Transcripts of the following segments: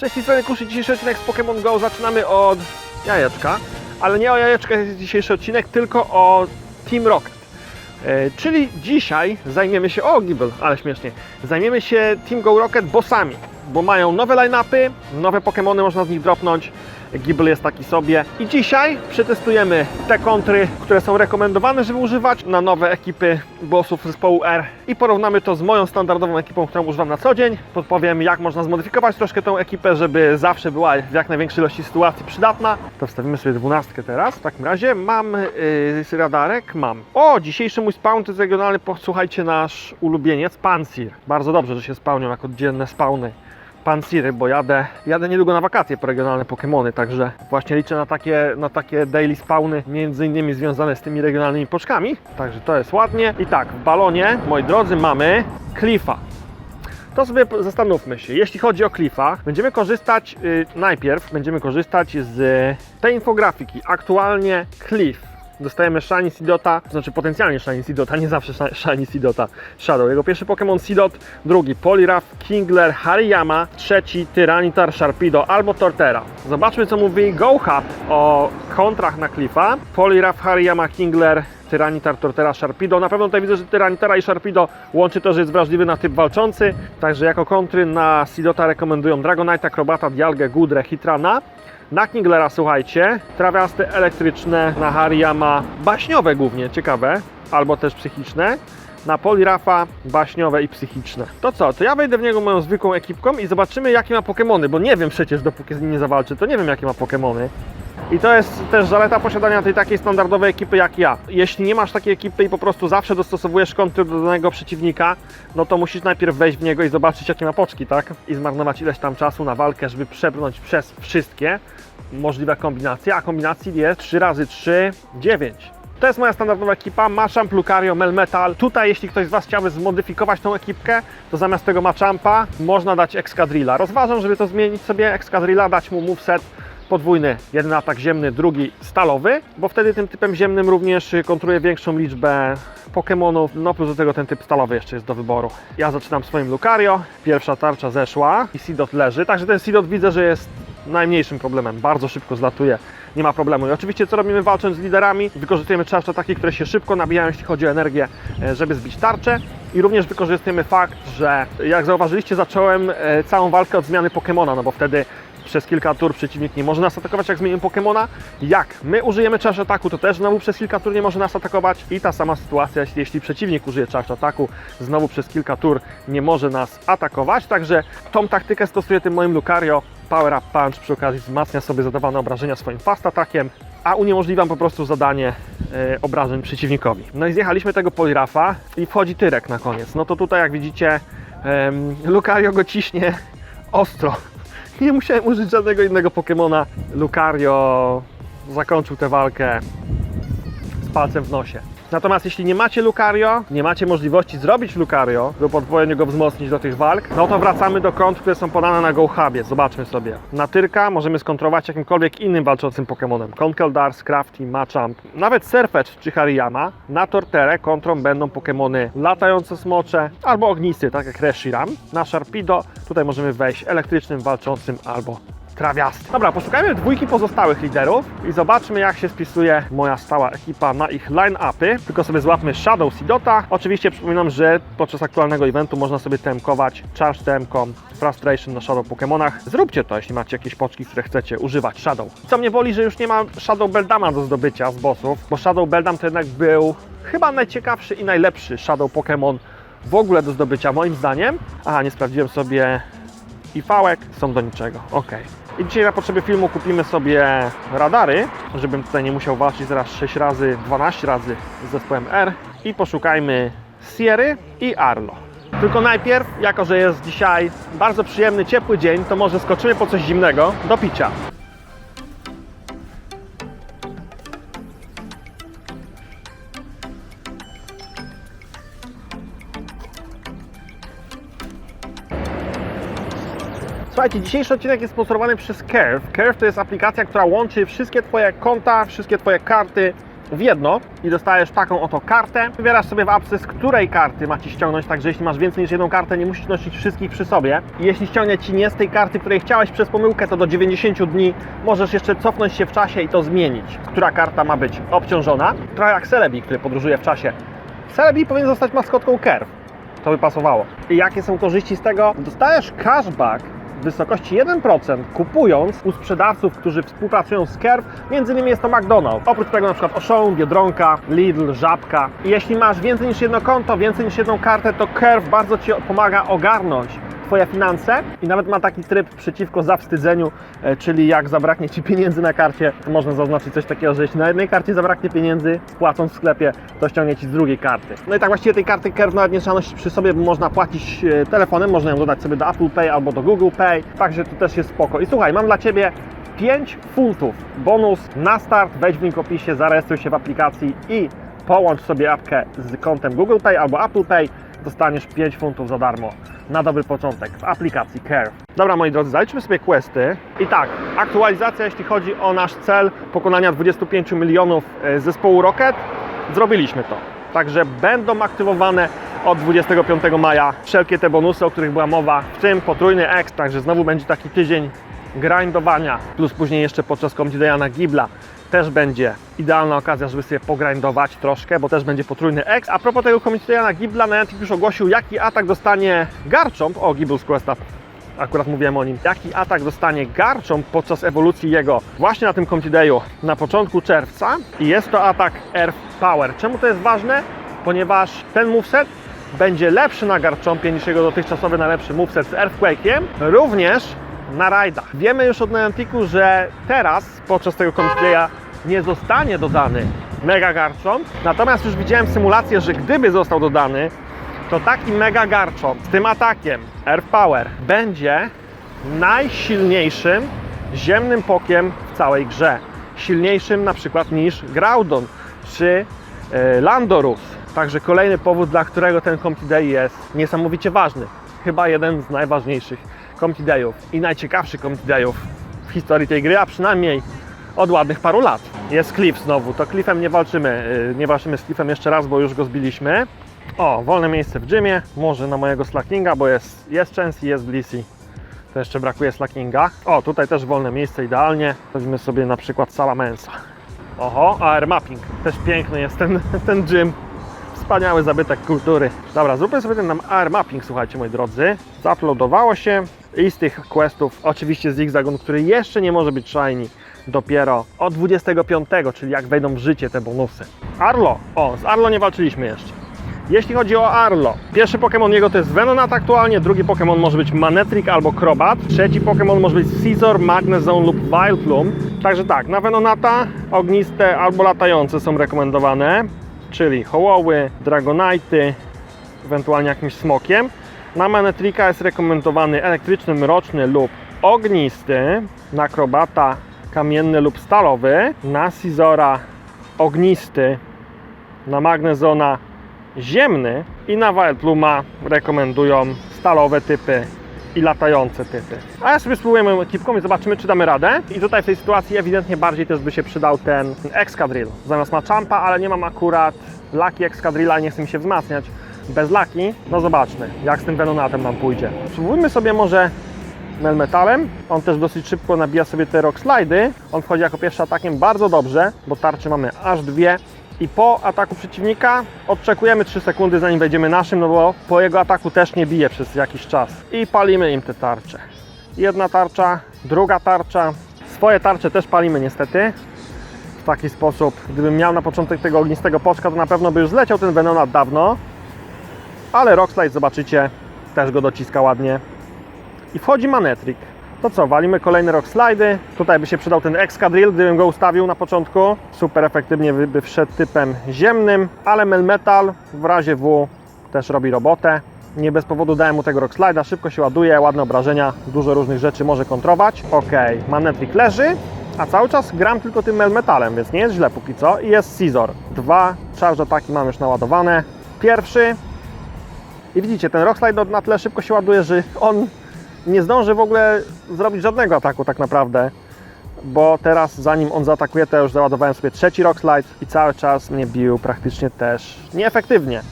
Cześć, strony Kuszy. Dzisiejszy odcinek z Pokémon GO zaczynamy od jajeczka, ale nie o jajeczkach jest dzisiejszy odcinek, tylko o Team Rocket. E, czyli dzisiaj zajmiemy się, o Gibble, ale śmiesznie, zajmiemy się Team Go Rocket bossami, bo mają nowe line-upy, nowe Pokémony można z nich dropnąć, Gibble jest taki sobie. I dzisiaj przetestujemy te kontry, które są rekomendowane, żeby używać na nowe ekipy bossów zespołu R i porównamy to z moją standardową ekipą, którą używam na co dzień. Podpowiem, jak można zmodyfikować troszkę tą ekipę, żeby zawsze była w jak największej ilości sytuacji przydatna. To wstawimy sobie dwunastkę teraz. W takim razie mam yy, radarek, mam. O, dzisiejszy mój spawn to jest regionalny, posłuchajcie, nasz ulubieniec Pansir. Bardzo dobrze, że się spełnią jako oddzielne spawny. Pansiry, bo jadę, jadę niedługo na wakacje po regionalne Pokémony, także właśnie liczę na takie, na takie daily spawny, między innymi związane z tymi regionalnymi poczkami. Także to jest ładnie. I tak, w balonie, moi drodzy, mamy Cliffa. To sobie zastanówmy się. Jeśli chodzi o Cliffa, będziemy korzystać y, najpierw będziemy korzystać z tej infografiki. Aktualnie Cliff. Dostajemy Shiny Sidota, to znaczy potencjalnie Shiny Sidota, nie zawsze Shi- Shiny Sidota Shadow. Jego pierwszy Pokémon Sidot, drugi Poliwrath, Kingler, Hariyama, trzeci Tyranitar, Sharpedo albo Torterra. Zobaczmy co mówi GoHub o kontrach na Cliffa. Poliwrath, Hariyama, Kingler, Tyranitar, Torterra, Sharpedo. Na pewno tutaj widzę, że Tyranitar i Sharpedo łączy to, że jest wrażliwy na typ walczący. Także jako kontry na Sidota rekomendują Dragonite, Akrobata, Dialgę, Gudrę, Hitrana. Na Kinglera słuchajcie, trawiaste elektryczne, na Hariyama baśniowe głównie, ciekawe, albo też psychiczne. Na Polirafa baśniowe i psychiczne. To co, to ja wejdę w niego moją zwykłą ekipką i zobaczymy jakie ma Pokemony, bo nie wiem przecież dopóki z nim nie zawalczy, to nie wiem jakie ma Pokemony. I to jest też zaleta posiadania tej takiej standardowej ekipy jak ja. Jeśli nie masz takiej ekipy i po prostu zawsze dostosowujesz kontry do danego przeciwnika, no to musisz najpierw wejść w niego i zobaczyć jakie ma poczki, tak? I zmarnować ileś tam czasu na walkę, żeby przebrnąć przez wszystkie możliwe kombinacje, a kombinacji jest 3 razy 3 9. To jest moja standardowa ekipa, Machamp, Lucario, Melmetal. Tutaj jeśli ktoś z Was chciałby zmodyfikować tą ekipkę, to zamiast tego Machampa można dać Excadrilla. Rozważam, żeby to zmienić sobie Excadrilla, dać mu moveset podwójny, jeden atak ziemny, drugi stalowy, bo wtedy tym typem ziemnym również kontruje większą liczbę Pokémonów, no plus do tego ten typ stalowy jeszcze jest do wyboru. Ja zaczynam swoim Lucario, pierwsza tarcza zeszła i Sidot leży, także ten Sidot widzę, że jest najmniejszym problemem, bardzo szybko zlatuje, nie ma problemu. I oczywiście co robimy walcząc z liderami? Wykorzystujemy tarcze takie, które się szybko nabijają, jeśli chodzi o energię, e, żeby zbić tarczę. I również wykorzystujemy fakt, że jak zauważyliście, zacząłem e, całą walkę od zmiany Pokemona, no bo wtedy przez kilka tur przeciwnik nie może nas atakować, jak zmienimy Pokemona. Jak my użyjemy charge ataku, to też znowu przez kilka tur nie może nas atakować. I ta sama sytuacja, jeśli, przeciwnik użyje charge ataku, znowu przez kilka tur nie może nas atakować. Także tą taktykę stosuję tym moim Lucario. Power Up Punch przy okazji wzmacnia sobie zadawane obrażenia swoim fast atakiem, a uniemożliwiam po prostu zadanie e, obrażeń przeciwnikowi. No i zjechaliśmy tego Polirafa i wchodzi Tyrek na koniec. No to tutaj jak widzicie em, Lucario go ciśnie ostro. Nie musiałem użyć żadnego innego Pokemona. Lucario zakończył tę walkę z palcem w nosie. Natomiast jeśli nie macie Lucario, nie macie możliwości zrobić Lucario lub odpowiednio go wzmocnić do tych walk, no to wracamy do kont, które są podane na GoHubie. Zobaczmy sobie. Na Tyrka możemy skontrować jakimkolwiek innym walczącym Pokemonem. Conkeldar, Scrafty, Machamp, nawet Serpent czy Hariyama. Na Torterę kontrą będą Pokemony latające smocze albo ognisty, tak jak Reshiram. Na Sharpedo tutaj możemy wejść elektrycznym, walczącym albo trawiasty. Dobra, poszukajmy dwójki pozostałych liderów i zobaczmy jak się spisuje moja stała ekipa na ich line-upy. Tylko sobie złapmy Shadow Sidota. Oczywiście przypominam, że podczas aktualnego eventu można sobie temkować Charge temką Frustration na Shadow Pokémonach. Zróbcie to, jeśli macie jakieś poczki, które chcecie używać Shadow. Co mnie boli, że już nie ma Shadow Beldama do zdobycia z bossów, bo Shadow Beldam to jednak był chyba najciekawszy i najlepszy Shadow Pokémon w ogóle do zdobycia, moim zdaniem. Aha, nie sprawdziłem sobie i fałek są do niczego. Ok. I dzisiaj na potrzeby filmu kupimy sobie radary, żebym tutaj nie musiał walczyć zaraz 6 razy, 12 razy z zespołem R i poszukajmy Sierry i Arlo. Tylko najpierw, jako że jest dzisiaj bardzo przyjemny, ciepły dzień, to może skoczymy po coś zimnego do picia. Słuchajcie, dzisiejszy odcinek jest sponsorowany przez Curve. Curve to jest aplikacja, która łączy wszystkie Twoje konta, wszystkie Twoje karty w jedno i dostajesz taką oto kartę. Wybierasz sobie w apce, z której karty ma Ci ściągnąć, także jeśli masz więcej niż jedną kartę, nie musisz nosić wszystkich przy sobie. I jeśli ściągnie Ci nie z tej karty, której chciałeś przez pomyłkę, to do 90 dni możesz jeszcze cofnąć się w czasie i to zmienić, która karta ma być obciążona. Trochę jak Celebi, który podróżuje w czasie. Celebi powinien zostać maskotką Curve. To by pasowało. I jakie są korzyści z tego? Dostajesz cashback w wysokości 1% kupując u sprzedawców, którzy współpracują z Curve, między innymi jest to McDonald's. Oprócz tego na przykład Auchan, Biedronka, Lidl, Żabka. I jeśli masz więcej niż jedno konto, więcej niż jedną kartę, to Curve bardzo Ci pomaga ogarnąć Twoje finanse i nawet ma taki tryb przeciwko zawstydzeniu, e, czyli jak zabraknie Ci pieniędzy na karcie, można zaznaczyć coś takiego, że jeśli na jednej karcie zabraknie pieniędzy, płacąc w sklepie, to ściągnie Ci z drugiej karty. No i tak właściwie tej karty Curve nawet nie trzeba przy sobie, bo można płacić e, telefonem, można ją dodać sobie do Apple Pay albo do Google Pay, także to też jest spoko. I słuchaj, mam dla Ciebie 5 funtów bonus na start, wejdź w link opisie, zarejestruj się w aplikacji i połącz sobie apkę z kontem Google Pay albo Apple Pay, dostaniesz 5 funtów za darmo na dobry początek w aplikacji Care. Dobra moi drodzy, zaliczmy sobie questy. I tak, aktualizacja jeśli chodzi o nasz cel pokonania 25 milionów e, zespołu Rocket, zrobiliśmy to. Także będą aktywowane od 25 maja wszelkie te bonusy, o których była mowa, w tym potrójny X, także znowu będzie taki tydzień grindowania, plus później jeszcze podczas Comedy Day'a Gibla też będzie idealna okazja, żeby sobie pogrindować troszkę, bo też będzie potrójny X. A propos tego Comedy Day'a na Gibla, Niantic już ogłosił, jaki atak dostanie Garchomp, o Gible's Questa, akurat mówiłem o nim, jaki atak dostanie Garchomp podczas ewolucji jego właśnie na tym Comedy Day'u na początku czerwca i jest to atak Earth Power. Czemu to jest ważne? Ponieważ ten moveset będzie lepszy na Garchompie niż jego dotychczasowy najlepszy moveset z Earthquake'iem, również na rajdach. Wiemy już od Nianticu, że teraz podczas tego Comedy Day'a nie zostanie dodany Mega Garchomp, natomiast już widziałem symulację, że gdyby został dodany, to taki Mega Garchomp z tym atakiem Earth Power będzie najsilniejszym ziemnym pokiem w całej grze. Silniejszym na przykład niż Groudon czy e, Landorus. Także kolejny powód, dla którego ten Comedy Day jest niesamowicie ważny. Chyba jeden z najważniejszych Comedy Dayów i najciekawszych Comedy Dayów w historii tej gry, a przynajmniej od ładnych paru lat. Jest Cliff znowu, to Cliffem nie walczymy, yy, nie walczymy z Cliffem jeszcze raz, bo już go zbiliśmy. O, wolne miejsce w gymie, może na mojego slackinga, bo jest, jest Chansey, jest Blissey. To jeszcze brakuje slackinga. O, tutaj też wolne miejsce, idealnie. Weźmy sobie na przykład Salamensa. Oho, AR Mapping. Też piękny jest ten, ten gym. Wspaniały zabytek kultury. Dobra, zróbmy sobie ten AR Mapping, słuchajcie moi drodzy. Zaploadowało się i z tych questów, oczywiście z Zigzagon, który jeszcze nie może być shiny, dopiero od 25, czyli jak wejdą w życie te bonusy. Arlo. O, z Arlo nie walczyliśmy jeszcze. Jeśli chodzi o Arlo, pierwszy Pokémon jego to jest Venonat aktualnie, drugi Pokémon może być Manectric albo Crobat, trzeci Pokémon może być Scizor, Magnezone lub Vileplume. Także tak, na Venonata ogniste albo latające są rekomendowane, czyli Hołoły, Dragonite'y, ewentualnie jakimś smokiem. Na Manetrika jest rekomendowany elektryczny, mroczny lub ognisty, na Crobata kamienny lub stalowy, na Scizora ognisty, na Magnezona ziemny i na Wildpluma rekomendują stalowe typy i latające typy. A ja sobie spróbujemy ekipką i zobaczymy, czy damy radę. I tutaj w tej sytuacji ewidentnie bardziej też by się przydał ten Excadrill. Zamiast Machampa, ale nie mam akurat Lucky Excadrilla, nie chcę mi się wzmacniać. Bez Lucky, no zobaczmy, jak z tym Venonatem nam pójdzie. Spróbujmy sobie może Melmetalem. On też dosyć szybko nabija sobie te rock slidy. On wchodzi jako pierwszy atakiem bardzo dobrze, bo tarczy mamy aż dwie. I po ataku przeciwnika odczekujemy 3 sekundy zanim wejdziemy naszym, no bo po jego ataku też nie bije przez jakiś czas. I palimy im te tarcze. Jedna tarcza, druga tarcza. Swoje tarcze też palimy niestety. W taki sposób, gdybym miał na początek tego ognistego poczka, to na pewno by już zleciał ten Venonat dawno. Ale Rockslide zobaczycie, też go dociska ładnie i wchodzi Manetrik. To co, walimy kolejne rock slidy. Tutaj by się przydał ten Excadrill, gdybym go ustawił na początku. Super efektywnie by, wszedł typem ziemnym, ale Melmetal w razie W też robi robotę. Nie bez powodu dałem mu tego rock slida, szybko się ładuje, ładne obrażenia, dużo różnych rzeczy może kontrować. Ok, Manetrik leży, a cały czas gram tylko tym Melmetalem, więc nie jest źle póki co. I jest Scizor. Dwa charge ataki mam już naładowane. Pierwszy i widzicie, ten Rockslide na tyle szybko się ładuje, że on nie zdąży w ogóle zrobić żadnego ataku tak naprawdę. bo teraz zanim on zaatakuje, to już załadowałem sobie trzeci Rock Slide i cały czas mnie bił praktycznie też nieefektywnie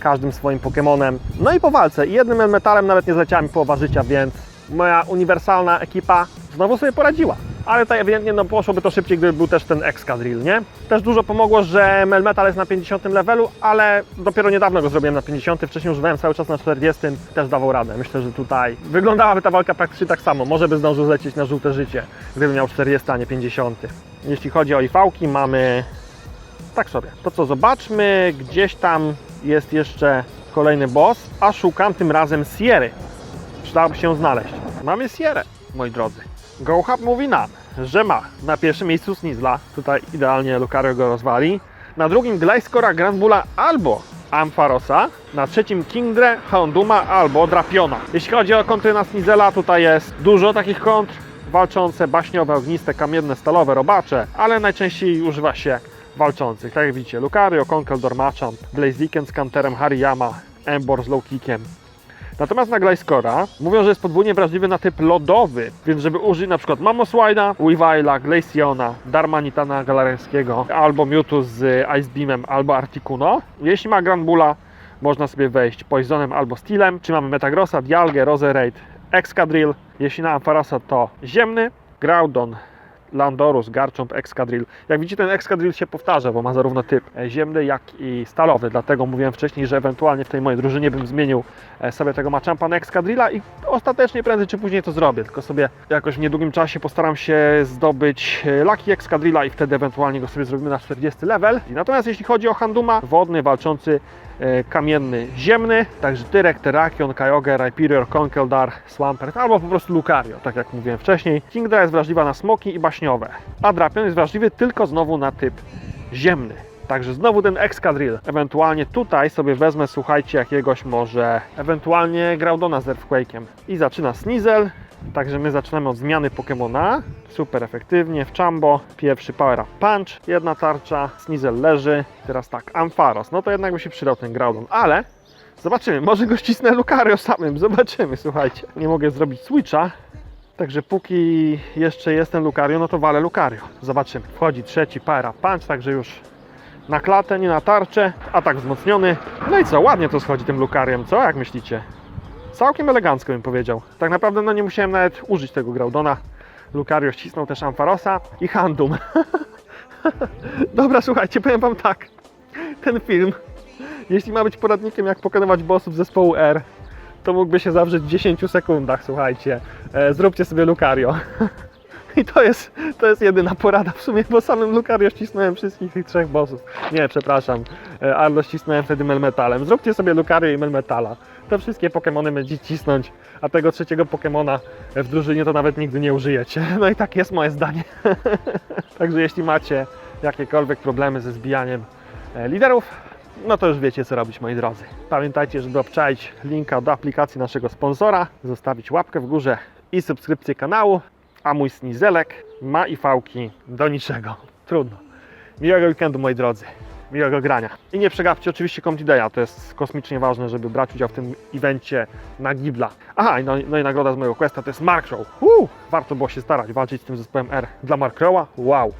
każdym swoim Pokemonem. No i po walce jednym Elmetalem nawet nie zleciała mi połowa życia, więc moja uniwersalna ekipa znowu sobie poradziła. Ale tutaj ewidentnie no, poszłoby to szybciej, gdyby był też ten Excadrill, nie? Też dużo pomogło, że Melmetal jest na 50 levelu, ale dopiero niedawno go zrobiłem na 50, wcześniej używałem cały czas na 40, też dawał radę. Myślę, że tutaj wyglądałaby ta walka praktycznie tak samo. Może by zdążył zlecieć na żółte życie, gdyby miał 40, a nie 50. Jeśli chodzi o IV-ki, mamy tak sobie. To co, zobaczmy, gdzieś tam jest jeszcze kolejny boss, a szukam tym razem Sierry. Przydałoby się znaleźć. Mamy Sierę, moi drodzy. GoHub mówi nam, że ma na pierwszym miejscu Snizla, tutaj idealnie Lucario go rozwali, na drugim Gliscora, Granbulla albo Ampharosa, na trzecim Kingdre, Hounduma albo Drapiona. Jeśli chodzi o kontry na Snizela, tutaj jest dużo takich kontr, walczące, baśniowe, ogniste, kamienne, stalowe, robacze, ale najczęściej używa się walczących. Tak jak widzicie, Lucario, Conkeldor, Machamp, Blaziken z Canterem, Hariyama, Embor z low kickiem. Natomiast na Gliscora mówią, że jest podwójnie wrażliwy na typ lodowy, więc żeby użyć na przykład Mamoswide'a, Weavile'a, Glaceona, Darmanitana Galarenskiego, albo Mewtwo z Ice Beamem, albo Articuno. Jeśli ma Granbulla, można sobie wejść Poisonem albo Steelem. Czy mamy Metagrossa, Dialgę, Roserade, Excadrill. Jeśli na Ampharosa to ziemny, Groudon, Landorus, Garchomp, Excadrill. Jak widzicie, ten Excadrill się powtarza, bo ma zarówno typ e, ziemny, jak i stalowy. Dlatego mówiłem wcześniej, że ewentualnie w tej mojej drużynie bym zmienił e, sobie tego Machampa na Excadrilla i ostatecznie prędzej czy później to zrobię. Tylko sobie jakoś w niedługim czasie postaram się zdobyć e, Lucky Excadrilla i wtedy ewentualnie go sobie zrobimy na 40 level. Natomiast jeśli chodzi o Handuma, wodny, walczący, kamienny, ziemny, także Tyrek, Terrakion, Kyogre, Rhyperior, Conkeldar, Swampert albo po prostu Lucario, tak jak mówiłem wcześniej. Kingdra jest wrażliwa na smoki i baśniowe, a Drapion jest wrażliwy tylko znowu na typ ziemny. Także znowu ten Excadrill. Ewentualnie tutaj sobie wezmę, słuchajcie, jakiegoś może, ewentualnie Groudona z Earthquake'iem. I zaczyna Sneasel. Także my zaczynamy od zmiany Pokemona. Super efektywnie w Chambo. Pierwszy Power Up Punch, jedna tarcza, Sneasel leży. Teraz tak, Ampharos. No to jednak by się przydał ten Groudon, ale zobaczymy. Może go ścisnę Lucario samym. Zobaczymy, słuchajcie. Nie mogę zrobić switcha. Także póki jeszcze jest ten Lucario, no to walę Lucario. Zobaczymy. Wchodzi trzeci Power Up Punch, także już na klatę, nie na tarczę. Atak wzmocniony. No i co, ładnie to schodzi tym Lucariem, co? Jak myślicie? Całkiem elegancko bym powiedział. Tak naprawdę no nie musiałem nawet użyć tego Groudona. Lucario ścisnął też Ampharosa i Handum. Dobra, słuchajcie, powiem wam tak. Ten film, jeśli ma być poradnikiem jak pokonywać bossów zespołu R, to mógłby się zawrzeć w 10 sekundach, słuchajcie. E, zróbcie sobie Lucario. I to jest, to jest jedyna porada w sumie, bo samym Lucario ścisnąłem wszystkich tych trzech bossów. Nie, przepraszam. E, Arlo ścisnąłem wtedy Melmetalem. Zróbcie sobie Lucario i Melmetala. To wszystkie Pokemony będziecie cisnąć, a tego trzeciego Pokemona w drużynie to nawet nigdy nie użyjecie. No i tak jest moje zdanie. Także jeśli macie jakiekolwiek problemy ze zbijaniem e, liderów, no to już wiecie co robić moi drodzy. Pamiętajcie, żeby obczaić linka do aplikacji naszego sponsora, zostawić łapkę w górze i subskrypcję kanału, a mój snizelek ma i fałki do niczego. Trudno. Miłego weekendu moi drodzy. Miłego grania. I nie przegapcie oczywiście Comedy Day'a, to jest kosmicznie ważne, żeby brać udział w tym evencie na Gibla. Aha, no, no i nagroda z mojego questa to jest Mark Crow. Uuu, warto było się starać, walczyć z tym zespołem R dla Mark Crowa. Wow.